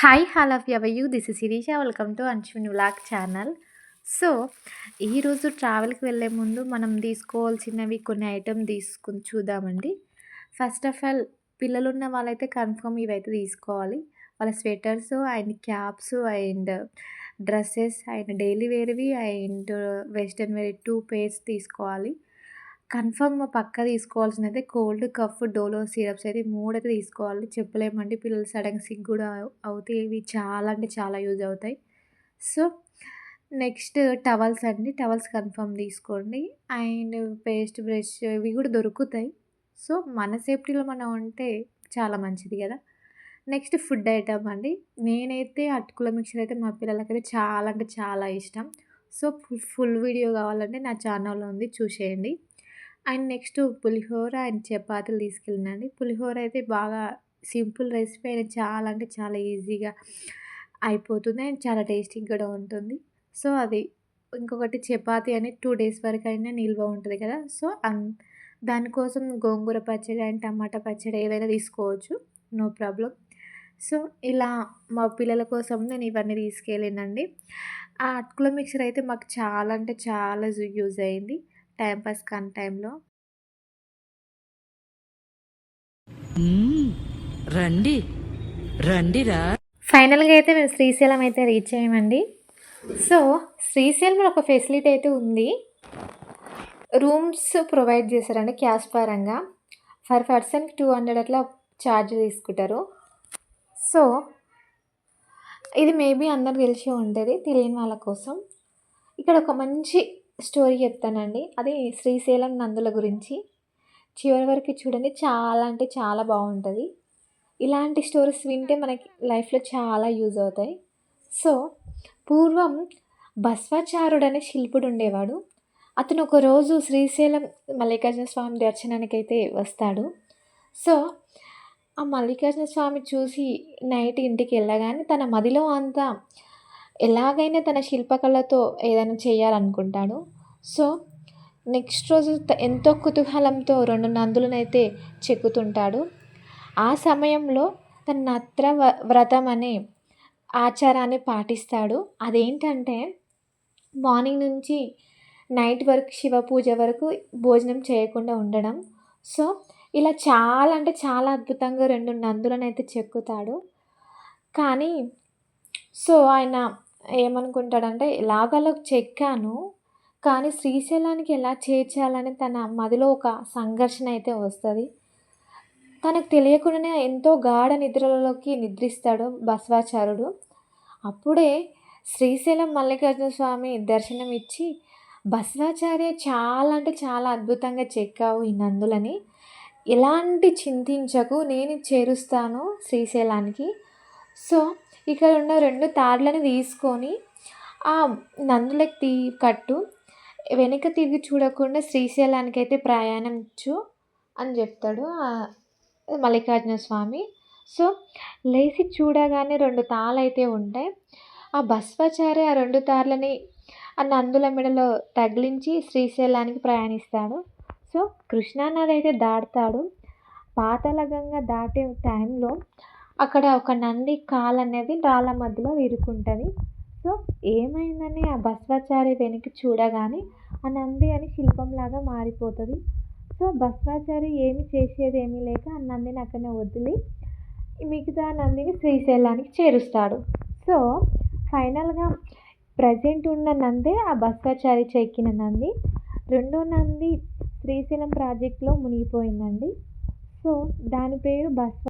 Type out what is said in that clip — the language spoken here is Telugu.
Hi hall of your you this is Shirisha welcome to Anshun vlog channel so ఈరోజు ట్రావెల్కి వెళ్ళే ముందు మనం తీసుకోవాల్సినవి కొన్ని ఐటమ్ తీసుకుని చూద్దామండి. ఫస్ట్ ఆఫ్ ఆల్ పిల్లలు ఉన్న వాళ్ళైతే కన్ఫర్మ్ ఇవైతే తీసుకోవాలి. వాళ్ళ sweaters and caps and dresses and daily వేర్వి and western wear two pairs తీసుకోవాలి. కన్ఫర్మ్ పక్క తీసుకోవాల్సిందైతే కోల్డ్ కఫ్ డోలో సిరప్స్ అయితే మూడైతే తీసుకోవాలి. చెప్పలేమండి పిల్లలు సడన్గా సిక్ కూడా అవుతాయి. ఇవి చాలా అంటే చాలా యూజ్ అవుతాయి. సో నెక్స్ట్ టవల్స్ అండి. టవల్స్ కన్ఫర్మ్ తీసుకోండి. అండ్ పేస్ట్ బ్రష్ ఇవి కూడా దొరుకుతాయి. సో మన సేఫ్టీలో మనం ఉంటే చాలా మంచిది కదా. నెక్స్ట్ ఫుడ్ ఐటమ్ అండి. నేనైతే అటుకుల మిక్చర్ అయితే మా పిల్లలకైతే చాలా అంటే చాలా ఇష్టం. సో ఫుల్ వీడియో కావాలంటే నా ఛానల్లో ఉంది చూసేయండి. అండ్ నెక్స్ట్ పులిహోర అండ్ చపాతీలు తీసుకెళ్ళినండి. పులిహోర అయితే బాగా సింపుల్ రెసిపీ అయినా చాలా అంటే చాలా ఈజీగా అయిపోతుంది అండ్ చాలా టేస్టీగా కూడా ఉంటుంది. సో అది ఇంకొకటి చపాతీ అనేది టూ డేస్ వరకు అయినా నిల్వ ఉంటుంది కదా. సో అన్ దానికోసం గోంగూర పచ్చడి అండ్ టమాటా పచ్చడి ఏదైనా తీసుకోవచ్చు. No problem. సో ఇలా మా పిల్లల కోసం నేను ఇవన్నీ తీసుకెళ్ళానండి. ఆ అటుకుల మిక్చర్ అయితే మాకు చాలా అంటే చాలా యూజ్ అయింది. టైంపాస్ కాని టైంలో. రండి. రండిరా. ఫైనల్గా అయితే మేము శ్రీశైలం అయితే రీచ్ అయ్యామండి. సో శ్రీశైలంలో ఒక ఫెసిలిటీ అయితే ఉంది. రూమ్స్ ప్రొవైడ్ చేశారండి క్యాష్ పరంగా. ఫర్ పర్సన్కి టూ హండ్రెడ్ అట్లా ఛార్జ్ తీసుకుంటారు. సో ఇది మేబీ అందరు తెలిసి ఉంటుంది తెలియని వాళ్ళ కోసం. ఇక్కడ ఒక మంచి స్టోరీ చెప్తానండి. అది శ్రీశైలం నందుల గురించి. చివరి వరకు చూడండి. చాలా అంటే చాలా బాగుంటుంది. ఇలాంటి స్టోరీస్ వింటే మనకి లైఫ్లో చాలా యూజ్ అవుతాయి. సో పూర్వం బస్వాచారుడు అనే శిల్పుడు ఉండేవాడు. అతను ఒకరోజు శ్రీశైలం మల్లికార్జున స్వామి దర్శనానికి అయితే వస్తాడు. సో ఆ మల్లికార్జున స్వామి చూసి నైట్ ఇంటికి వెళ్ళగానే తన మదిలో అంతా ఎలాగైనా తన శిల్పకళతో ఏదైనా చేయాలనుకుంటాడు. సో నెక్స్ట్ రోజు ఎంతో కుతూహలంతో రెండు నందులనైతే చెక్కుతుంటాడు. ఆ సమయంలో తన నత్ర వ్రతం అనే ఆచారాన్ని పాటిస్తాడు. అదేంటంటే మార్నింగ్ నుంచి నైట్ వరకు శివ పూజ వరకు భోజనం చేయకుండా ఉండడం. సో ఇలా చాలా అంటే చాలా అద్భుతంగా రెండు నందులను అయితే చెక్కుతాడు. కానీ సో ఆయన ఏమనుకుంటాడంటే ఇలాగలో చెక్కాను కానీ శ్రీశైలానికి ఎలా చేర్చాలని తన మదిలో ఒక సంఘర్షణ అయితే వస్తుంది. తనకు తెలియకుండానే ఎంతో గాఢ నిద్రలోకి నిద్రిస్తాడు బస్వాచారుడు అప్పుడే శ్రీశైలం మల్లికార్జున స్వామి దర్శనం ఇచ్చి బసవాచార్య చాలా అంటే చాలా అద్భుతంగా చెక్కావు ఈ నందులని. ఎలాంటి చింతించకు నేను చేరుస్తాను శ్రీశైలానికి. సో ఇక్కడ ఉన్న రెండు తాడ్లను తీసుకొని ఆ నందులకి తీ కట్టు. వెనక తిరిగి చూడకుండా శ్రీశైలానికి అయితే ప్రయాణించు అని చెప్తాడు మల్లికార్జున స్వామి. సో లేచి చూడగానే రెండు తాళ్ళు అయితే ఉంటాయి. ఆ భస్వాచార్య ఆ రెండు తాళ్ళని ఆ నందుల మెడలో తగిలించి శ్రీశైలానికి ప్రయాణిస్తాడు. సో కృష్ణానది అయితే దాటుతాడు పాతాళగంగ దాటే టైంలో అక్కడ ఒక నంది కాలు అనేది రాళ్ళ మధ్యలో ఇరుక్కుంటుంది సో ఏమైందని ఆ భస్వాచారి వెనక్కి చూడగానే ఆ నంది అని శిల్పంలాగా మారిపోతుంది. సో భస్వాచారి ఏమి చేసేది ఏమీ లేక ఆ నందిని అక్కడనే వదిలి మిగతా నందిని శ్రీశైలానికి చేరుస్తాడు. సో ఫైనల్గా ప్రజెంట్ ఉన్న నందే ఆ భస్వాచారి చెక్కిన నంది. రెండో నంది శ్రీశైలం ప్రాజెక్ట్లో మునిగిపోయిందండి. సో దాని పేరు బస్వ